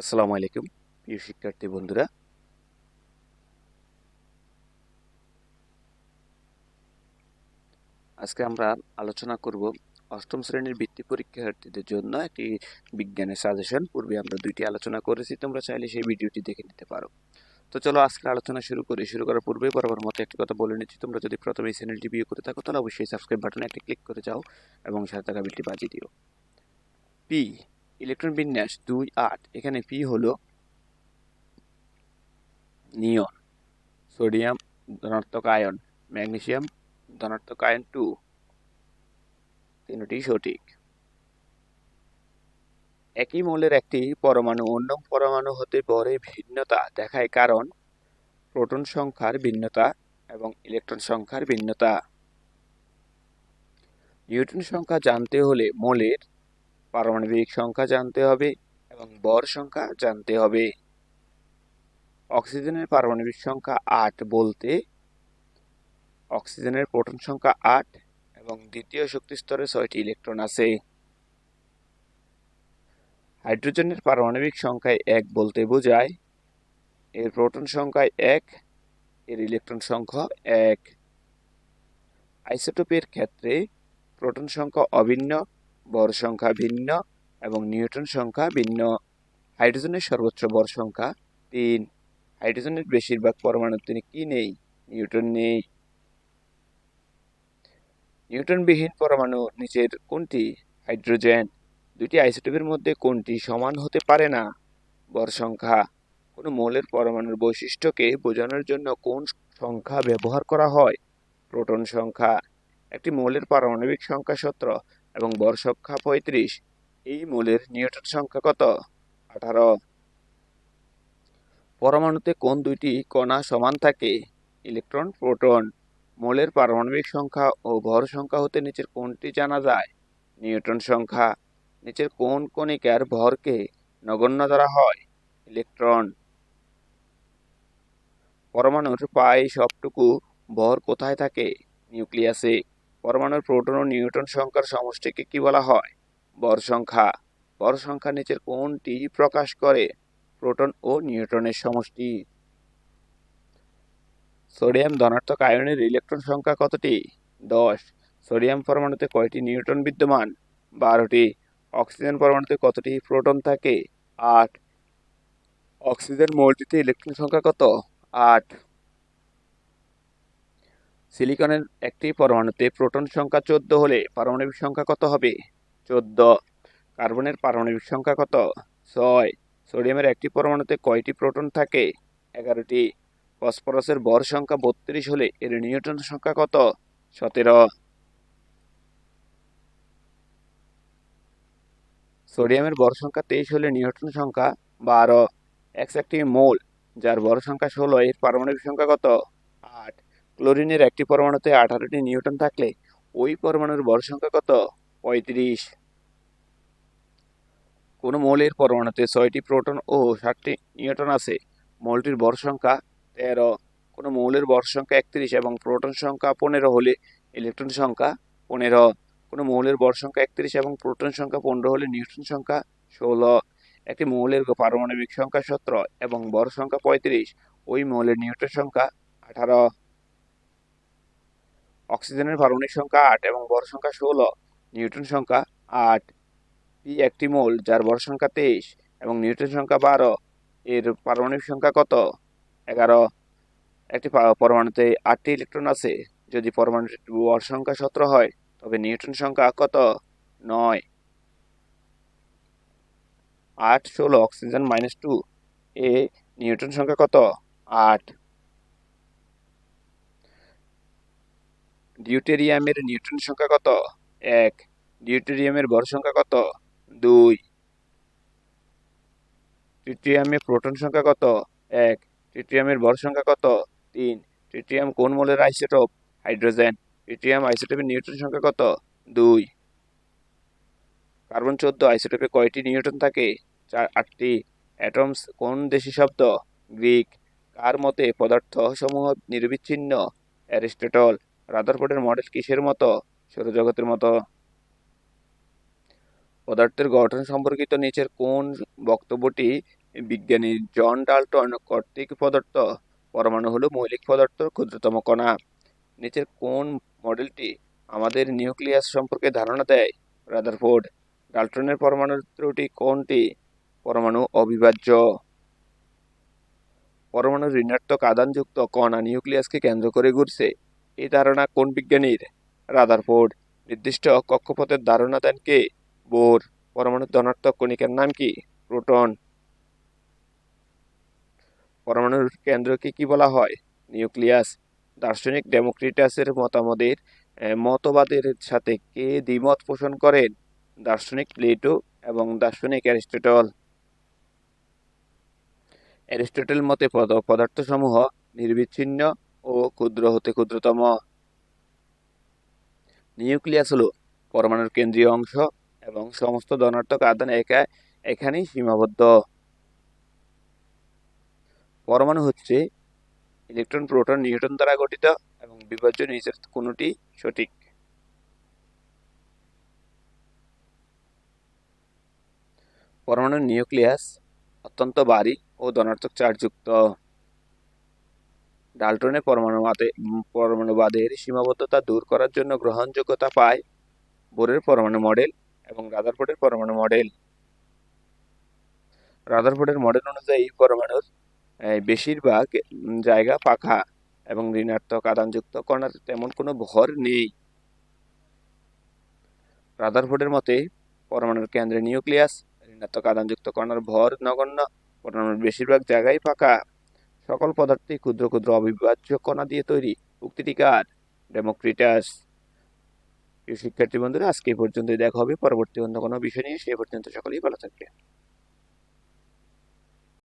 আসসালামু আলাইকুম, প্রিয় শিক্ষার্থী বন্ধুরা। আজকে আমরা আলোচনা করব অষ্টম শ্রেণির বৃত্তি পরীক্ষার্থীদের জন্য একটি বিজ্ঞানের সাজেশন পূর্বে আমরা দুইটি আলোচনা করেছি, তোমরা চাইলে সেই ভিডিওটি দেখে নিতে পারো। তো চলো আজকে আলোচনা শুরু করি। শুরু করার পূর্বে বরাবর মতো একটি কথা বলে নিচ্ছি, তোমরা যদি প্রথমে এই চ্যানেলটি ভিউ করে থাকো, তাহলে অবশ্যই সাবস্ক্রাইব বাটনে একটি ক্লিক করে যাও এবং সাথে থাকা বিলটি বাজিয়ে দিও। পি ইলেকট্রন বিন্যাস দুই আট, এখানে পি হলো নিয়ন, সোডিয়াম ধনাত্মক আয়ন, ম্যাগনেসিয়াম ধনাত্মক আয়ন টু তিনটি সঠিক। একই মৌলের একটি পরমাণু অন্য পরমাণু হতে বড় ভিন্নতা দেখায় কারণ প্রোটন সংখ্যার ভিন্নতা এবং ইলেকট্রন সংখ্যার ভিন্নতা। নিউটন সংখ্যা জানতে হলে মোলের পারমাণবিক সংখ্যা জানতে হবে এবং বর সংখ্যা জানতে হবে। অক্সিজেনের পারমাণবিক সংখ্যা আট বলতে অক্সিজেনের প্রোটন সংখ্যা আট এবং দ্বিতীয় শক্তি স্তরে ছয়টি ইলেকট্রন আছে। হাইড্রোজেনের পারমাণবিক সংখ্যায় এক বলতে বোঝায়, এর প্রোটন সংখ্যায় এক, এর ইলেকট্রন সংখ্যা এক। আইসোটোপের ক্ষেত্রে প্রোটন সংখ্যা অভিন্ন বর সংখ্যা ভিন্ন এবং নিউটন সংখ্যা ভিন্ন। হাইড্রোজেনের সর্বোচ্চ বর সংখ্যা তিন। হাইড্রোজেনের বেশিরভাগ পরমাণুতে কি নেই? নিউটন নেই। নিউটনবিহীন পরমাণু নিচের কোনটি? হাইড্রোজেন। দুটি আইসোটোপের মধ্যে কোনটি সমান হতে পারে না? বর সংখ্যা। কোনো মৌলের পরমাণুর বৈশিষ্ট্যকে বোঝানোর জন্য কোন সংখ্যা ব্যবহার করা হয়? প্রোটন সংখ্যা। একটি মৌলের পারমাণবিক সংখ্যা সতেরো এবং বর সংখ্যা পঁয়ত্রিশ। এই মৌলের নিউটন সংখ্যা কত? আঠারো। পরমাণুতে কোন দুইটি কণা সমান থাকে? Electron, proton. মৌলের পারমাণবিক সংখ্যা ও ভর সংখ্যা হতে নিচের কোনটি জানা যায়? নিউটন সংখ্যা। নিচের কোন কণিকার ভরকে নগণ্য ধরা হয়? ইলেকট্রন। পরমাণুর প্রায় সবটুকু ভর কোথায় থাকে? নিউক্লিয়াসে। পরমাণুর প্রোটন ও নিউটন সংখ্যার সমষ্টিকে কি বলা হয়? বর সংখ্যা। বর সংখ্যা নিচের কোনটি প্রকাশ করে? প্রোটন ও নিউটনের সমষ্টি। সোডিয়াম ধনাত্মক আয়নের ইলেকট্রন সংখ্যা কতটি? দশ। সোডিয়াম পরমাণুতে কয়টি নিউটন বিদ্যমান? বারোটি। অক্সিজেন পরমাণুতে কতটি প্রোটন থাকে? আট। অক্সিজেন মোলটিতে ইলেকট্রন সংখ্যা কত? আট। সিলিকনের একটি পরমাণুতে প্রোটন সংখ্যা চোদ্দ হলে পারমাণবিক সংখ্যা কত হবে? চোদ্দ। কার্বনের পারমাণবিক সংখ্যা কত? ছয়। সোডিয়ামের একটি পরমাণুতে কয়টি প্রোটন থাকে? এগারোটি। ফসফরাসের বর সংখ্যা বত্রিশ হলে এর নিউটন সংখ্যা কত? সতেরো। সোডিয়ামের বর সংখ্যা তেইশ হলে নিউটন সংখ্যা বারো। এক্স একটি মোল, যার বর সংখ্যা ষোলো, এর পারমাণবিক সংখ্যা কত? ক্লোরিনের একটি পরমাণুতে আঠারোটি নিউটন থাকলে ওই পরমাণুর বর সংখ্যা কত? পঁয়ত্রিশ। কোনো মৌলের পরমাণুতে ছয়টি প্রোটন ও ষাটটি নিউটন আছে। মৌলটির বর সংখ্যা তেরো। কোনো মৌলের বর সংখ্যা একত্রিশ এবং প্রোটন সংখ্যা পনেরো হলে ইলেকট্রন সংখ্যা পনেরো। কোনো মৌলের বর সংখ্যা একত্রিশ এবং প্রোটন সংখ্যা পনেরো হলে নিউট্রন সংখ্যা ষোলো। একটি মৌলের পারমাণবিক সংখ্যা সতেরো এবং বর সংখ্যা পঁয়ত্রিশ। ওই মৌলের নিউট্রন সংখ্যা আঠারো। অক্সিজেনের পারমাণবিক সংখ্যা আট এবং বর সংখ্যা ষোলো নিউটন সংখ্যা আট পি একটি মৌল যার বর সংখ্যা তেইশ এবং নিউটন সংখ্যা বারো, এর পারমাণবিক সংখ্যা কত? এগারো। একটি পরমাণুতে আটটি ইলেকট্রন আছে। যদি পরমাণুর বর সংখ্যা সতেরো হয়, তবে নিউটন সংখ্যা কত? নয়। আট, ষোলো, অক্সিজেন মাইনাস টু, এ নিউটন সংখ্যা কত? আট। ডিউটেরিয়ামের নিউটন সংখ্যা কত? এক। ডিউটেরিয়ামের ভর সংখ্যা কত? দুই। ট্রিটিয়ামের প্রোটন সংখ্যা কত? এক। ট্রিটিয়ামের ভর সংখ্যা কত? তিন। ট্রিটিয়াম কোন মোলের আইসোটোপ? হাইড্রোজেন। ট্রিটিয়াম আইসোটোপের নিউট্রন সংখ্যা কত? দুই। কার্বন চোদ্দ আইসোটোপে কয়টি নিউটন থাকে? চার, আটটি। অ্যাটমস কোন দেশি শব্দ? গ্রিক। কার মতে পদার্থ সমূহ নির্বিচ্ছিন্ন? অ্যারিস্টটল। রাদারফোর্ডের মডেল কিসের মতো? সৌরজগতের মতো? পদার্থের গঠন সম্পর্কিত নিচের কোন বক্তব্যটি? বিজ্ঞানী জন ডাল্টন, কর্তৃক প্রদত্ত পরমাণু হলো মৌলিক পদার্থ, ক্ষুদ্রতম কণা। নিচের কোন মডেলটি আমাদের নিউক্লিয়াস সম্পর্কে ধারণা দেয়? রাদারফোর্ড, ডাল্টনের পরমাণুর ত্রুটি কোনটি? পরমাণু অবিভাজ্য। পরমাণু ঋণাত্মক আদানযুক্ত কণা নিউক্লিয়াসকে কেন্দ্র করে ঘুরছে। এই ধারণা কোন বিজ্ঞানীর? রাদারফোর্ড নির্দিষ্ট কক্ষপথের ধারণা দেন কে? বোর। পরমাণুর ধনাত্মক কণিকার নাম কি? প্রোটন। পরমাণুর কেন্দ্রকে কি বলা হয়? নিউক্লিয়াস। দার্শনিক ডেমোক্রিটাসের মতামতের মতবাদের সাথে কে দ্বিমত পোষণ করেন? দার্শনিক প্লেটো এবং দার্শনিক অ্যারিস্টটল। অ্যারিস্টটল মতে পদ- পদার্থসমূহ নির্বিচ্ছিন্ন ও ক্ষুদ্র হতে ক্ষুদ্রতম। নিউক্লিয়াস হলো পরমাণুর কেন্দ্রীয় অংশ এবং সমস্ত ধনাত্মক আধান একা, এখানেই সীমাবদ্ধ। পরমাণু হচ্ছে ইলেকট্রন, প্রোটন নিউটন দ্বারা গঠিত এবং বিভাজ্য নিচের কোনটি সঠিক? পরমাণুর নিউক্লিয়াস অত্যন্ত ভারী ও ধনাত্মক চার্জযুক্ত। ডাল্টনের পরমাণুবাদে পরমাণুবাদের সীমাবদ্ধতা দূর করার জন্য গ্রহণযোগ্যতা পায় বোরের পরমাণু মডেল এবং রাদারফোর্ডের পরমাণু মডেল। রাদারফোর্ডের মডেল অনুযায়ী পরমাণুর বেশিরভাগ জায়গা পাখা এবং ঋণাত্মক আদানযুক্ত কণার তেমন কোনো ভর নেই। রাদারফোর্ডের মতে, পরমাণুর কেন্দ্রে নিউক্লিয়াস, ঋণাত্মক আদানযুক্ত কণার ভর নগণ্য। পরমাণুর বেশিরভাগ জায়গায় ফাঁকা সকল পদার্থই ক্ষুদ্র ক্ষুদ্র অবিভাজ্য কণা দিয়ে তৈরি উক্তিটি কার? ডেমোক্রিটাস। শিক্ষার্থী বন্ধুরা, আজকে এই পর্যন্তই। দেখা হবে পরবর্তী অন্য কোনো বিষয় নিয়ে। সে পর্যন্ত সকলেই ভালো থাকবে